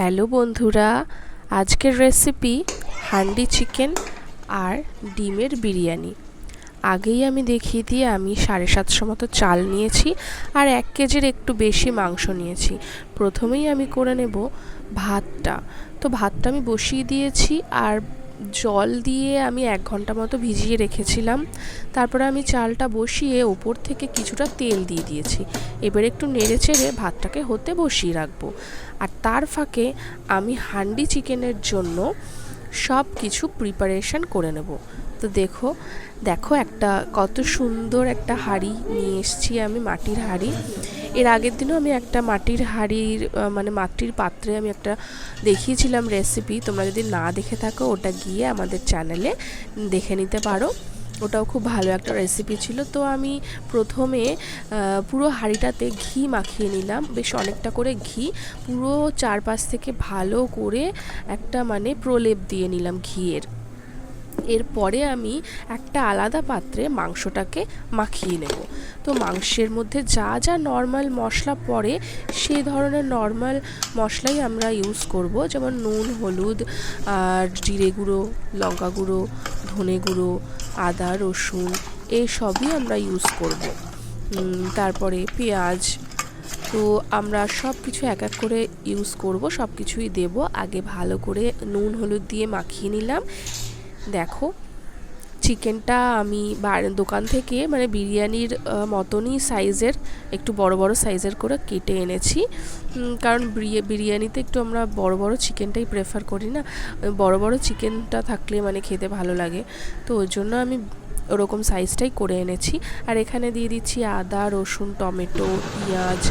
Hello বন্ধুরা, আজকের recipe handi chicken আর ডিমের বিরিয়ানি। আগেই আমি দেখিয়ে দিয়ে আমি সাড়ে সাতশো মতো চাল নিয়েছি আর এক কেজির একটু বেশি মাংস নিয়েছি। প্রথমেই আমি করে নেব ভাতটা। তো ভাতটা আমি বসিয়ে দিয়েছি আর জল দিয়ে আমি এক ঘণ্টা মতো ভিজিয়ে রেখেছিলাম। তারপরে আমি চালটা বসিয়ে ওপর থেকে কিছুটা তেল দিয়ে দিয়েছি। এবার একটু নেড়ে চেড়ে ভাতটাকে হতে বসিয়ে রাখব। আর তার ফাঁকে আমি হান্ডি চিকেনের জন্য সব কিছু প্রিপারেশন করে নেব। তো দেখো দেখো একটা কত সুন্দর একটা হাঁড়ি নিয়ে এসেছি আমি মাটির হাঁড়ি। এর আগের দিনও আমি একটা মাটির হাঁড়ির মানে মাটির পাত্রে আমি একটা দেখিয়েছিলাম রেসিপি তোমরা যদি না দেখে থাকো, ওটা গিয়ে আমাদের চ্যানেলে দেখে নিতে পারো। ওটাও খুব ভালো একটা রেসিপি ছিল। তো আমি প্রথমে পুরো হাঁড়িটাতে ঘি মাখিয়ে নিলাম। বেশ অনেকটা করে ঘি, পুরো চারপাশ থেকে ভালো করে একটা মানে প্রলেপ দিয়ে নিলাম ঘিয়ের। এরপরে আমি একটা আলাদা পাত্রে মাংসটাকে মাখিয়ে নেব। তো মাংসের মধ্যে যা যা নর্মাল মশলা পড়ে, সেই ধরনের নর্মাল মশলাই আমরা ইউজ করব। যেমন নুন, হলুদ, আর জিরে গুঁড়ো, লঙ্কা গুঁড়ো, ধনে গুঁড়ো, আদা, রসুন, এই সবই আমরা ইউজ করব। তারপরে পেঁয়াজ, তো আমরা সব কিছু এক এক করে ইউজ করব সব কিছুই দেব। আগে ভালো করে নুন, হলুদ দিয়ে মাখিয়ে নিলাম। দেখো চিকেনটা আমি দোকান থেকে মানে বিরিয়ানির মতনই সাইজের একটু বড় বড় সাইজের করে কেটে এনেছি। কারণ বিরিয়ানিতে একটু আমরা বড় বড় চিকেনটাই প্রেফার করি না। বড় বড় চিকেনটা থাকলে মানে খেতে ভালো লাগে। তো ওই জন্য আমি ওরকম সাইজটাই করে এনেছি। আর এখানে দিয়ে দিচ্ছি আদা, রসুন, টমেটো, পেঁয়াজ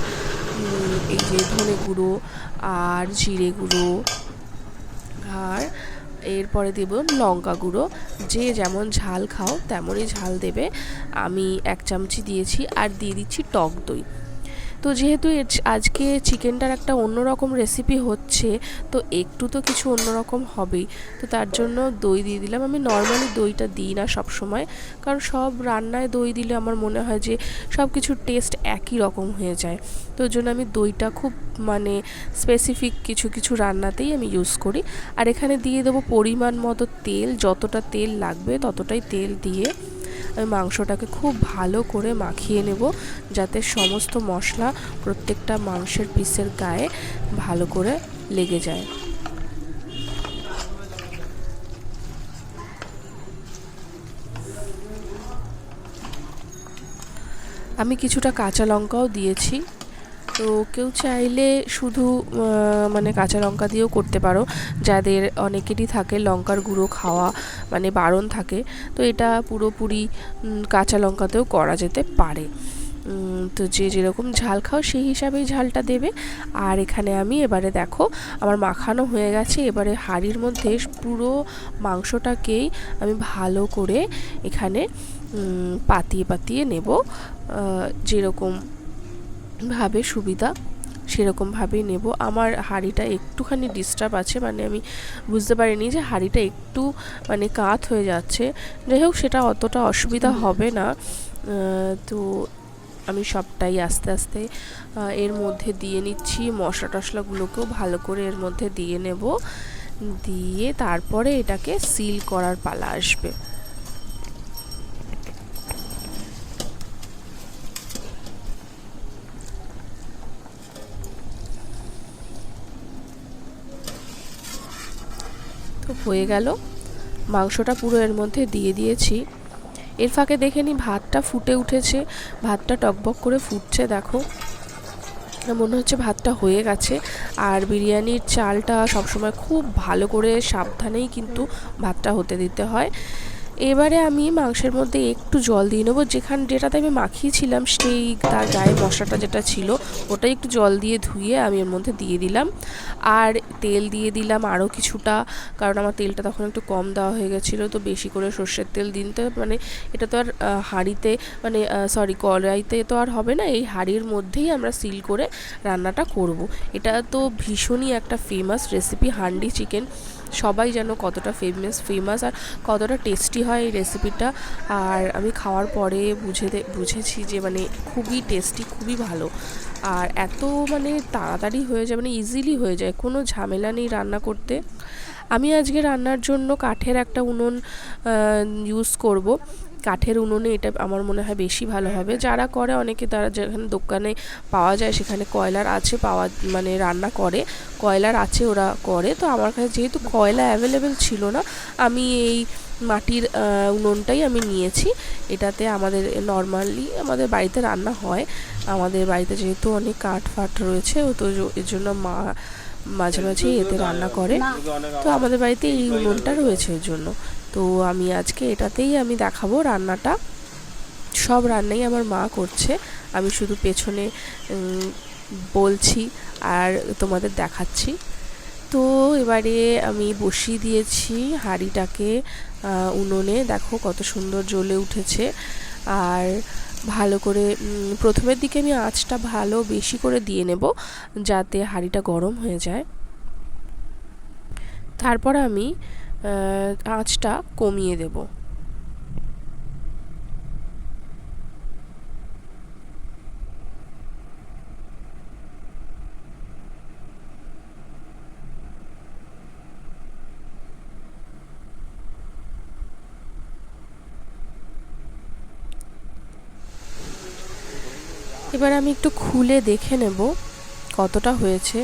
এই যে ধনে গুঁড়ো আর জিরে গুঁড়ো। এরপরে দেব লঙ্কা গুঁড়ো। যে যেমন ঝাল খাও, তেমনই ঝাল দেবে। আমি এক চামচি দিয়েছি আর দিয়ে দিচ্ছি টক দই। তো যেহেতু আজকে চিকেনটার একটা অন্যরকম রেসিপি হচ্ছে, তো একটু তো কিছু অন্যরকম হবেই। তো তার জন্য দই দিয়ে দিলাম। আমি নর্মালি দইটা দিই না সব সময় কারণ সব রান্নায় দই দিলে আমার মনে হয় যে সব কিছুর টেস্ট একই রকম হয়ে যায়। তো ওই জন্য আমি দইটা খুব মানে স্পেসিফিক কিছু কিছু রান্নাতেই আমি ইউজ করি। আর এখানে দিয়ে দেবো পরিমাণ মতো তেল, যতটা তেল লাগবে ততটাই তেল দিয়ে আমি মাংসটাকে খুব ভালো করে মাখিয়ে নেব যাতে সমস্ত মশলা প্রত্যেকটা মাংসের পিসের গায়ে ভালো করে লেগে যায়। আমি কিছুটা কাঁচা লঙ্কাও দিয়েছি। তো কেউ চাইলে শুধু মানে কাঁচা লঙ্কা দিয়েও করতে পারো। যাদের অনেকেরই থাকে লঙ্কার গুঁড়ো খাওয়া মানে বারণ থাকে, তো এটা পুরোপুরি কাঁচা লঙ্কাতেও করা যেতে পারে। তো যে যেরকম ঝাল খাও সেই হিসাবেই ঝালটা দেবে। আর এখানে আমি এবারে দেখো, আমার মাখানো হয়ে গেছে, এবারে হাঁড়ির মধ্যে পুরো মাংসটাকেই আমি ভালো করে এখানে পাতিয়ে পাতিয়ে নেব। যেরকম ভাবে সুবিধা সেরকমভাবেই নেব। আমার হাঁড়িটা একটুখানি ডিস্টার্ব আছে মানে আমি বুঝতে পারিনি যে হাঁড়িটা একটু মানে কাত হয়ে যাচ্ছে। যাই হোক সেটা অতটা অসুবিধা হবে না। তো আমি সবটাই আস্তে আস্তে এর মধ্যে দিয়ে নিচ্ছি। মশলা টশলাগুলোকেও ভালো করে এর মধ্যে দিয়ে নেব। দিয়ে তারপরে এটাকে সিল করার পালা আসবে। হয়ে গেল। মাংসটা পুরো এর মধ্যে দিয়ে দিয়েছি। এর ফাঁকে দেখে নি ভাতটা ফুটে উঠেছে। ভাতটা টকবক করে ফুটছে, দেখো। মনে হচ্ছে ভাতটা হয়ে গেছে। আর বিরিয়ানির চালটা সবসময় খুব ভালো করে সাবধানেই কিন্তু ভাতটা হতে দিতে হয়। এবারে আমি মাংসের মধ্যে একটু জল দিয়ে নেব। যেখান যেটাতে আমি মাখিয়েছিলাম, সেই তার গায়ে মশলাটা যেটা ছিল, ওটাই একটু জল দিয়ে ধুয়ে আমি এর মধ্যে দিয়ে দিলাম। আর তেল দিয়ে দিলাম আরও কিছুটা, কারণ আমার তেলটা তখন একটু কম দেওয়া হয়ে গেছিল, তো বেশি করে সর্ষের তেল দিতে মানে এটা তো আর হাঁড়িতে মানে সরি কড়াইতে তো আর হবে না, এই হাঁড়ির মধ্যেই আমরা সিল করে রান্নাটা করব। এটা তো ভীষণই একটা ফেমাস রেসিপি হান্ডি চিকেন সবাই যেন কতটা ফেমাস ফেমাস আর কতটা টেস্টি হয় এই রেসিপিটা আর আমি খাওয়ার পরে বুঝে বুঝেছি যে মানে খুবই টেস্টি খুবই ভালো। আর এত মানে তাড়াতাড়ি হয়ে যায় মানে ইজিলি হয়ে যায়, কোনো ঝামেলা নেই রান্না করতে। আমি আজকে রান্নার জন্য কাঠের একটা উনুন ইউজ করব। কাঠের উনুনে এটা আমার মনে হয় বেশি ভালো হবে। যারা করে অনেকে তারা যেখানে দোকানে পাওয়া যায় সেখানে কয়লার আছে পাওয়া মানে রান্না করে কয়লার আছে ওরা করে। তো আমার কাছে যেহেতু কয়লা অ্যাভেলেবেল ছিল না আমি এই মাটির উনুনটাই আমি নিয়েছি। এটাতে আমাদের নর্মালি আমাদের বাড়িতে রান্না হয়। আমাদের বাড়িতে যেহেতু অনেক কাঠ ফাট রয়েছে তো এর জন্য মা মাঝে মাঝে এতে রান্না করে। তো আমাদের বাড়িতে এই উনুনটা রয়েছে এর জন্য। তো আমি আজকে এটাতেই আমি দেখাবো রান্নাটা। সব রান্নাই আমার মা করছে। আমি শুধু পেছনে বলছি আর তোমাদের দেখাচ্ছি। তো এবারে আমি বসিয়ে দিয়েছি হাঁড়িটাকে উনুনে। দেখো কত সুন্দর জ্বলে উঠেছে। আর ভালো করে প্রথমের দিকে আমি আঁচটা ভালো বেশি করে দিয়ে নেব যাতে হাঁড়িটা গরম হয়ে যায়। তারপর আমি আঁচটা কমিয়ে দেবো। এবার আমি একটু খুলে দেখে নেব কতটা হয়েছে।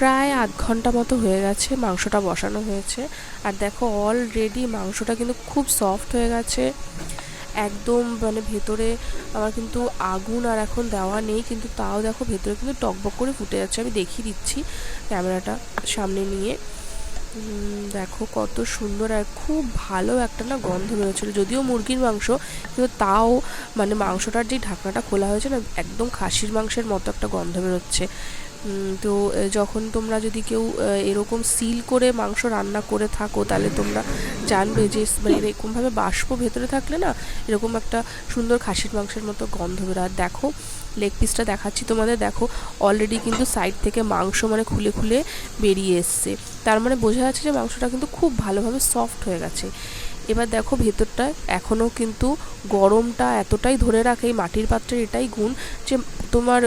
প্রায় আধ ঘণ্টা মতো হয়ে গেছে মাংসটা বসানো হয়েছে। আর দেখো অলরেডি মাংসটা কিন্তু খুব সফট হয়ে গেছে। একদম মানে ভেতরে আমার কিন্তু আগুন আর এখন দেওয়া নেই, কিন্তু তাও দেখো ভেতরে কিন্তু টকবক করে ফুটে যাচ্ছে। আমি দেখিয়ে দিচ্ছি ক্যামেরাটা সামনে নিয়ে। দেখো কত সুন্দর আর খুব ভালো একটা না গন্ধ বেরোচ্ছিল। যদিও মুরগির মাংস, কিন্তু তাও মানে মাংসটার যে ঢাকনাটা খোলা হয়েছে না, একদম খাসির মাংসের মতো একটা গন্ধ বেরোচ্ছে। তো যখন তোমরা যদি কেউ এরকম সিল করে মাংস রান্না করে থাকো, তাহলে তোমরা জানবে যে মানে এরকমভাবে বাষ্প ভেতরে থাকলে না, এরকম একটা সুন্দর খাসির মাংসের মতো গন্ধ বেরো আর দেখো লেগ পিসটা দেখাচ্ছি তোমাদের। দেখো অলরেডি কিন্তু সাইড থেকে মাংস মানে খুলে খুলে বেরিয়ে এসছে। তার মানে বোঝা যাচ্ছে যে মাংসটা কিন্তু খুব ভালোভাবে সফট হয়ে গেছে। এবার দেখো ভেতরটা এখনও কিন্তু গরমটা এতটাই ধরে রাখে, এই মাটির পাত্রের এটাই গুণ যে তোমার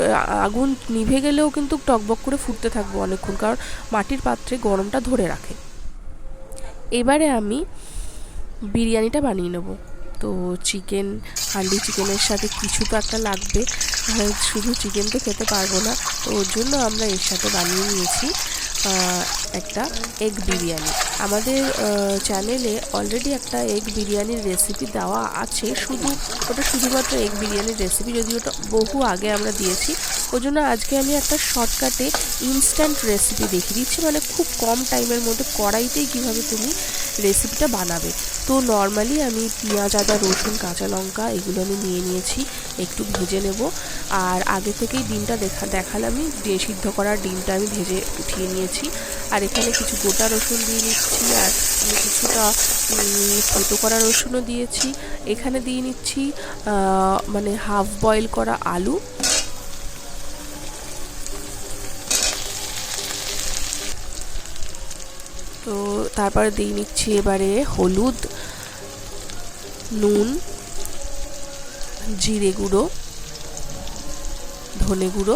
আগুন নিভে গেলেও কিন্তু টকবক করে ফুটতে থাকব অনেকক্ষণ, কারণ মাটির পাত্রে গরমটা ধরে রাখে। এবারে আমি বিরিয়ানিটা বানিয়ে নেব। তো চিকেন, হান্ডি চিকেনের সাথে কিছু তো একটা লাগবে শুধু চিকেন তো খেতে পারব না, তো ওর জন্য আমরা এর সাথে বানিয়ে নিয়েছি একটা এগ বিরিয়ানি। আমাদের চ্যানেলে অলরেডি একটা এগ বিরিয়ানির রেসিপি দেওয়া আছে। শুধু, ওটা শুধুমাত্র এগ বিরিয়ানির রেসিপি যদি ওটা বহু আগে আমরা দিয়েছি। ওই জন্য আজকে আমি একটা শর্টকাটে ইনস্ট্যান্ট রেসিপি দেখিয়ে দিচ্ছি। মানে খুব কম টাইমের মধ্যে কড়াইতেই কীভাবে তুমি রেসিপিটা বানাবে। তো নর্মালি আমি পেঁয়াজ, আদা, রসুন, কাঁচা লঙ্কা এগুলো আমি নিয়ে নিয়েছি, একটু ভেজে নেব। আর আগে থেকেই ডিমটা দেখা দেখালামই সিদ্ধ করার ডিমটা আমি ভেজে উঠিয়ে নিয়েছি। আর এখানে কিছু গোটা রসুন দিয়ে নিচ্ছি আর কিছুটা ফটো করা রসুনও দিয়েছি। এখানে দিয়ে নিচ্ছি মানে হাফ বয়েল করা আলু। তো তারপরে দিয়ে নিচ্ছি এবারে হলুদ, নুন, জিরে গুঁড়ো, ধনে গুঁড়ো,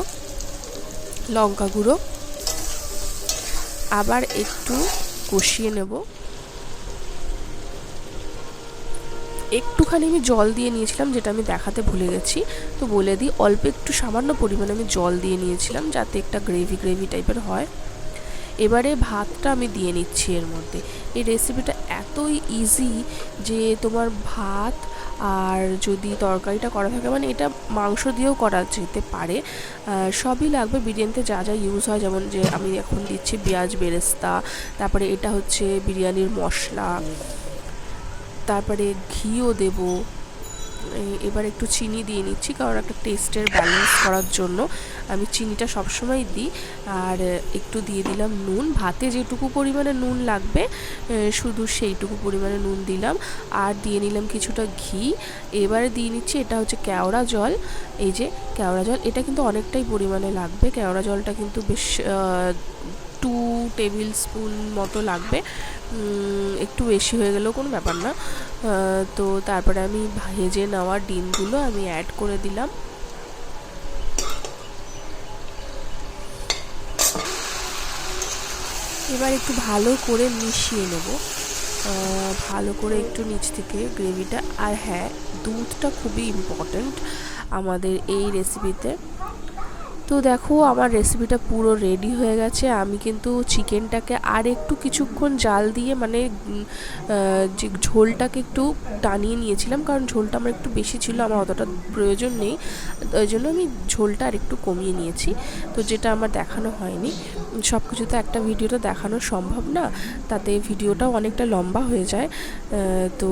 লঙ্কা গুঁড়ো। আবার একটু কষিয়ে নেব। একটুখানি আমি জল দিয়ে নিয়েছিলাম, যেটা আমি দেখাতে ভুলে গেছি। তো বলে দিই, অল্প একটু সামান্য পরিমাণে আমি জল দিয়ে নিয়েছিলাম, যাতে একটা গ্রেভি গ্রেভি টাইপের হয়। এবারে ভাতটা আমি দিয়ে নিচ্ছি এর মধ্যে। এই রেসিপিটা এতই ইজি যে তোমার ভাত আর যদি তরকারিটা করা থাকে মানে এটা মাংস দিয়েও করা যেতে পারে। সবই লাগবে। বিরিয়ানিতে যা যা ইউজ হয়, যেমন যে আমি এখন দিচ্ছি পেঁয়াজ, বেরেস্তা, তারপরে এটা হচ্ছে বিরিয়ানির মশলা, তারপরে ঘিও দেবো। এবার একটু চিনি দিয়ে নিচ্ছি, কারণ একটা টেস্টের ব্যালেন্স করার জন্য। আমি চিনিটা সবসময় দিই, আর একটু দিয়ে দিলাম নুন। ভাতে যেটুকু পরিমাণে নুন লাগবে শুধু সেইটুকু পরিমাণে নুন দিলাম। আর দিয়ে নিলাম কিছুটা ঘি। এবারে দিয়ে নিচ্ছি, এটা হচ্ছে কেওড়া জল। এই যে, কেওড়া জল, এটা কিন্তু অনেকটাই পরিমাণে লাগবে। কেওড়া জলটা কিন্তু বেশ টু টেবিল স্পুন মতো লাগবে। একটু বেশি হয়ে গেলেও কোনো ব্যাপার না। তো তারপরে আমি ভেজে নেওয়া ডিমগুলো আমি অ্যাড করে দিলাম। এবার একটু ভালো করে মিশিয়ে নেব। ভালো করে একটু নিচ থেকে গ্রেভিটা আর হ্যাঁ দুধটা খুবই ইম্পর্ট্যান্ট আমাদের এই রেসিপিতে তো দেখো, আমার রেসিপিটা পুরো রেডি হয়ে গেছে। আমি কিন্তু চিকেনটাকে আর একটু কিছুক্ষণ জাল দিয়ে মানে যে ঝোলটাকে একটু টানিয়ে নিয়েছিলাম, কারণ ঝোলটা আমার একটু বেশি ছিল, আমার অতটা প্রয়োজন নেই। ওই জন্য আমি ঝোলটা আর একটু কমিয়ে নিয়েছি। তো যেটা আমার দেখানো হয়নি সব কিছু তো একটা ভিডিওতে দেখানো সম্ভব না, তাতে ভিডিওটাও অনেকটা লম্বা হয়ে যায়। তো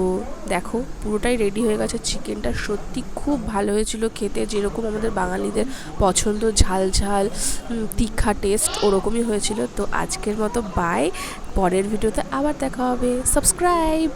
দেখো, পুরোটাই রেডি হয়ে গেছে। চিকেনটা সত্যি খুব ভালো হয়েছিল খেতে, যেরকম আমাদের বাঙালিদের পছন্দ ঝাল ঝাল তীক্ষা টেস্ট ওরকমই হয়েছিল। তো আজকের মতো বাই পরের ভিডিওতে আবার দেখা হবে। সাবস্ক্রাইব